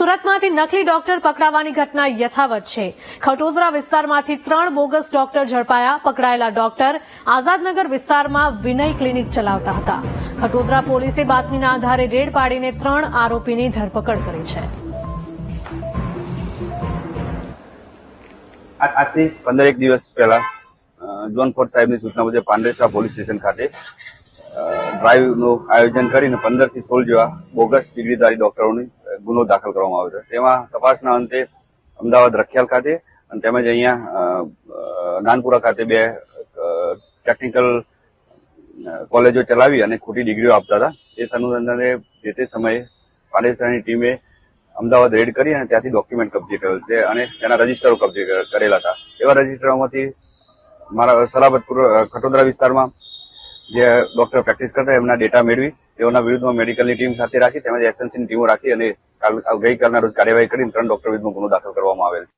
સુરતમાંથી નકલી ડોક્ટર પકડાવાની ઘટના યથાવત છે. ખટોદરા વિસ્તારમાંથી ત્રણ બોગસ ડોક્ટર ઝડપાયા. પકડાયેલા ડોક્ટર આઝાદનગર વિસ્તારમાં વિનય ક્લિનિક ચલાવતા હતા. ખટોદરા પોલીસે બાતમીના આધારે રેડ પાડીને ત્રણ આરોપીની ધરપકડ કરી છે. આજથી પંદર એક દિવસ પહેલા જોન ફોર્ડ સાહેબની સૂચના મુજબ પાંડેસરા પોલીસ સ્ટેશન ખાતે ડ્રાઈવનું આયોજન કરીને પંદરથી સોળ જેવા બોગસ ડિગ્રીધારી ડોક્ટરોની ગુનો દાખલ કરવામાં આવ્યો છે. તેમાં તપાસના અંતે અમદાવાદ રખિયાલ ખાતે અને તેમજ અહીંયા નાનપુરા ખાતે બે ટેકનિકલ કોલેજો ચલાવી અને ખોટી ડિગ્રીઓ આપતા હતા. એ અનુસંધાને જે તે સમયે પાલેસરાની ટીમે અમદાવાદ રેડ કરી અને ત્યાંથી ડોક્યુમેન્ટ કબજે કરેલ છે અને તેના રજીસ્ટરો કબજે કરેલા હતા. એવા રજીસ્ટરોમાંથી મારા સલાબતપુર ખટોદરા વિસ્તારમાં જે ડોક્ટર પ્રેક્ટિસ કરતા એમના ડેટા મેળવી, તેઓના વિરુદ્ધમાં મેડિકલની ટીમ સાથે રાખી, તેમજ એસએનસીની ટીમો રાખી અને ગઈકાલના રોજ કાર્યવાહી કરીને ત્રણ ડોક્ટર વિરુદ્ધમાં ગુનો દાખલ કરવામાં આવેલ છે.